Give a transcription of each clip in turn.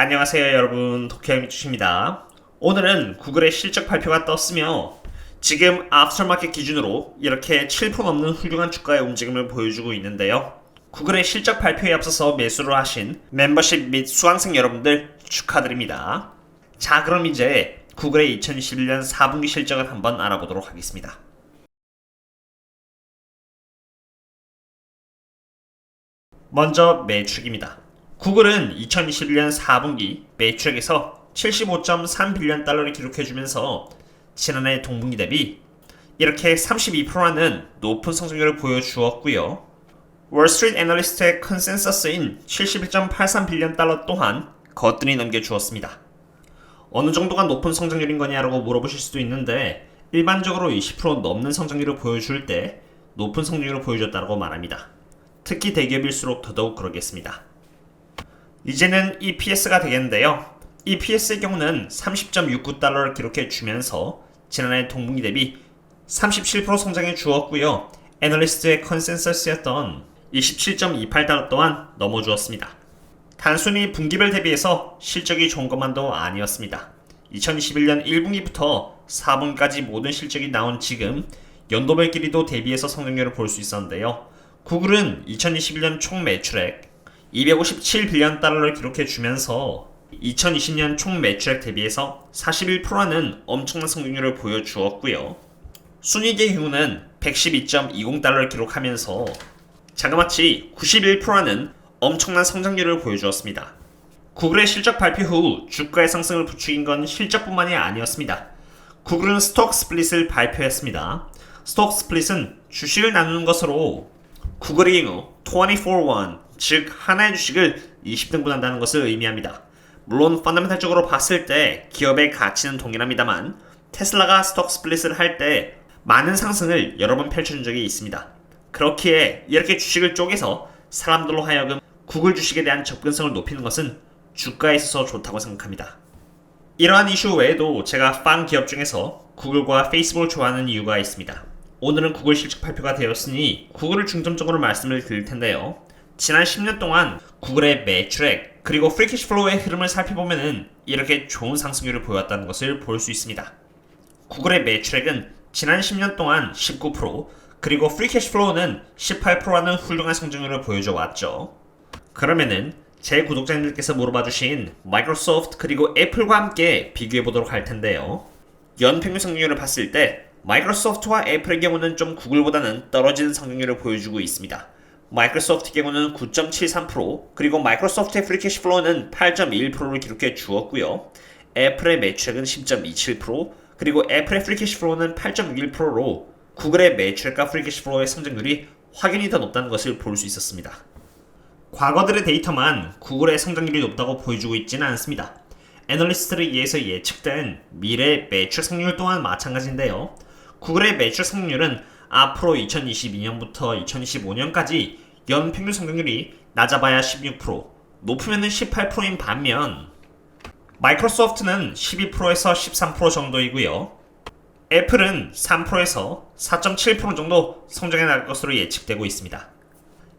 안녕하세요 여러분. 도쿄미주입니다. 오늘은 구글의 실적 발표가 떴으며 지금 앞서마켓 기준으로 이렇게 7% 넘는 훌륭한 주가의 움직임을 보여주고 있는데요. 구글의 실적 발표에 앞서서 매수를 하신 멤버십 및 수강생 여러분들 축하드립니다. 자 그럼 이제 구글의 2021년 4분기 실적을 한번 알아보도록 하겠습니다. 먼저 매출입니다. 구글은 2021년 4분기 매출액에서 75.3빌리언 달러를 기록해주면서 지난해 동분기 대비 이렇게 32%라는 높은 성장률을 보여주었고요. 월스트리트 애널리스트의 컨센서스인 71.83빌리언 달러 또한 거뜬히 넘겨주었습니다. 어느 정도가 높은 성장률인 거냐라고 물어보실 수도 있는데 일반적으로 20% 넘는 성장률을 보여줄 때 높은 성장률을 보여줬다고 말합니다. 특히 대기업일수록 더더욱 그러겠습니다. 이제는 EPS가 되겠는데요. EPS의 경우는 30.69달러를 기록해 주면서 지난해 동분기 대비 37% 성장해 주었고요. 애널리스트의 컨센서스였던 27.28달러 또한 넘어 주었습니다. 단순히 분기별 대비해서 실적이 좋은 것만도 아니었습니다. 2021년 1분기부터 4분까지 모든 실적이 나온 지금 연도별끼리도 대비해서 성장률을 볼 수 있었는데요. 구글은 2021년 총 매출액 257빌리언 달러를 기록해 주면서 2020년 총 매출액 대비해서 41%라는 엄청난 성장률을 보여주었고요. 순이익의 경우는 112.20달러를 기록하면서 자그마치 91%라는 엄청난 성장률을 보여주었습니다. 구글의 실적 발표 후 주가의 상승을 부추긴 건 실적뿐만이 아니었습니다. 구글은 스톡 스플릿을 발표했습니다. 스톡 스플릿은 주식을 나누는 것으로 구글의 경우 24-1, 즉 하나의 주식을 20등분한다는 것을 의미합니다. 물론 펀더멘탈적으로 봤을 때 기업의 가치는 동일합니다만 테슬라가 스톡 스플릿을 할 때 많은 상승을 여러 번 펼쳐준 적이 있습니다. 그렇기에 이렇게 주식을 쪼개서 사람들로 하여금 구글 주식에 대한 접근성을 높이는 것은 주가에 있어서 좋다고 생각합니다. 이러한 이슈 외에도 제가 빵 기업 중에서 구글과 페이스북을 좋아하는 이유가 있습니다. 오늘은 구글 실적 발표가 되었으니 구글을 중점적으로 말씀을 드릴 텐데요. 지난 10년 동안 구글의 매출액 그리고 프리캐시 플로우의 흐름을 살펴보면은 이렇게 좋은 상승률을 보였다는 것을 볼 수 있습니다. 구글의 매출액은 지난 10년 동안 19% 그리고 프리캐시 플로우는 18%라는 훌륭한 성장률을 보여줘 왔죠. 그러면은 제 구독자님들께서 물어봐 주신 마이크로소프트 그리고 애플과 함께 비교해 보도록 할 텐데요. 연평균 성장률을 봤을 때 마이크로소프트와 애플의 경우는 좀 구글보다는 떨어지는 성장률을 보여주고 있습니다. 마이크로소프트 경우는 9.73% 그리고 마이크로소프트의 프리캐시 플로우는 8.1%를 기록해 주었고요. 애플의 매출액은 10.27% 그리고 애플의 프리캐시 플로우는 8.1%로 구글의 매출액과 프리캐시 플로우의 성장률이 확연히 더 높다는 것을 볼 수 있었습니다. 과거들의 데이터만 구글의 성장률이 높다고 보여주고 있지는 않습니다. 애널리스트를 의해서 예측된 미래 매출 성률 또한 마찬가지인데요. 구글의 매출 성률은 앞으로 2022년부터 2025년까지 연 평균 성장률이 낮아봐야 16%, 높으면 18%인 반면 마이크로소프트는 12%에서 13% 정도이고요. 애플은 3%에서 4.7% 정도 성장해 나갈 것으로 예측되고 있습니다.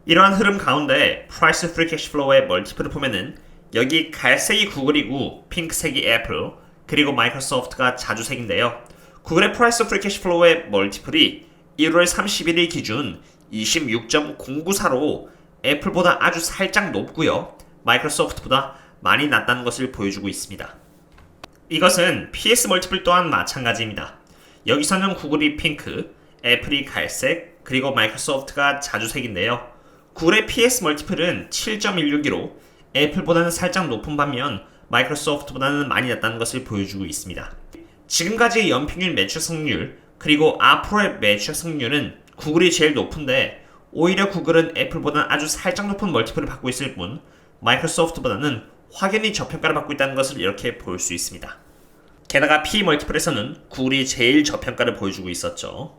이러한 흐름 가운데 프라이스 프리 캐시 플로우의 멀티플을 보면은 여기 갈색이 구글이고 핑크색이 애플 그리고 마이크로소프트가 자주색인데요. 구글의 프라이스 프리 캐시 플로우의 멀티플이 1월 31일 기준 26.094로 애플보다 아주 살짝 높고요. 마이크로소프트보다 많이 낮다는 것을 보여주고 있습니다. 이것은 PS 멀티플 또한 마찬가지입니다. 여기서는 구글이 핑크, 애플이 갈색, 그리고 마이크로소프트가 자주색인데요. 구글의 PS 멀티플은 7.16이로 애플보다는 살짝 높은 반면 마이크로소프트보다는 많이 낮다는 것을 보여주고 있습니다. 지금까지의 연평균 매출 성률 그리고 앞으로의 매출 성률은 구글이 제일 높은데 오히려 구글은 애플보다는 아주 살짝 높은 멀티플을 받고 있을 뿐 마이크로소프트보다는 확연히 저평가를 받고 있다는 것을 이렇게 볼 수 있습니다. 게다가 P 멀티플에서는 구글이 제일 저평가를 보여주고 있었죠.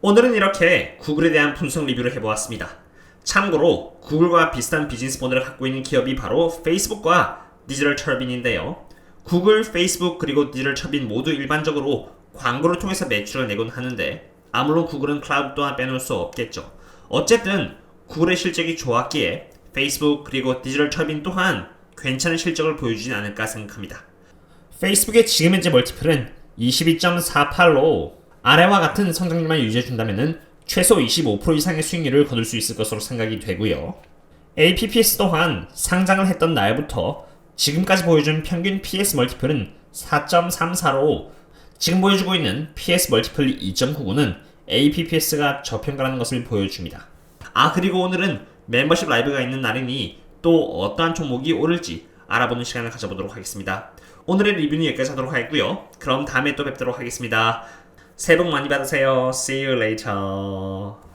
오늘은 이렇게 구글에 대한 분석 리뷰를 해보았습니다. 참고로 구글과 비슷한 비즈니스 모델을 갖고 있는 기업이 바로 페이스북과 디지털 철빈인데요. 구글, 페이스북 그리고 디지털 철빈 모두 일반적으로 광고를 통해서 매출을 내곤 하는데 아무런 구글은 클라우드 또한 빼놓을 수 없겠죠. 어쨌든 구글의 실적이 좋았기에 페이스북 그리고 디지털 철빈 또한 괜찮은 실적을 보여주진 않을까 생각합니다. 페이스북의 지금 현재 멀티플은 22.48로 아래와 같은 성장률만 유지해준다면 최소 25% 이상의 수익률을 거둘 수 있을 것으로 생각이 되고요. APPS 또한 상장을 했던 날부터 지금까지 보여준 평균 PS 멀티플은 4.34로 지금 보여주고 있는 PS 멀티플 2.99는 APPS가 저평가라는 것을 보여줍니다. 아 그리고 오늘은 멤버십 라이브가 있는 날이니 또 어떠한 종목이 오를지 알아보는 시간을 가져보도록 하겠습니다. 오늘의 리뷰는 여기까지 하도록 하겠고요. 그럼 다음에 또 뵙도록 하겠습니다. 새해 복 많이 받으세요. See you later.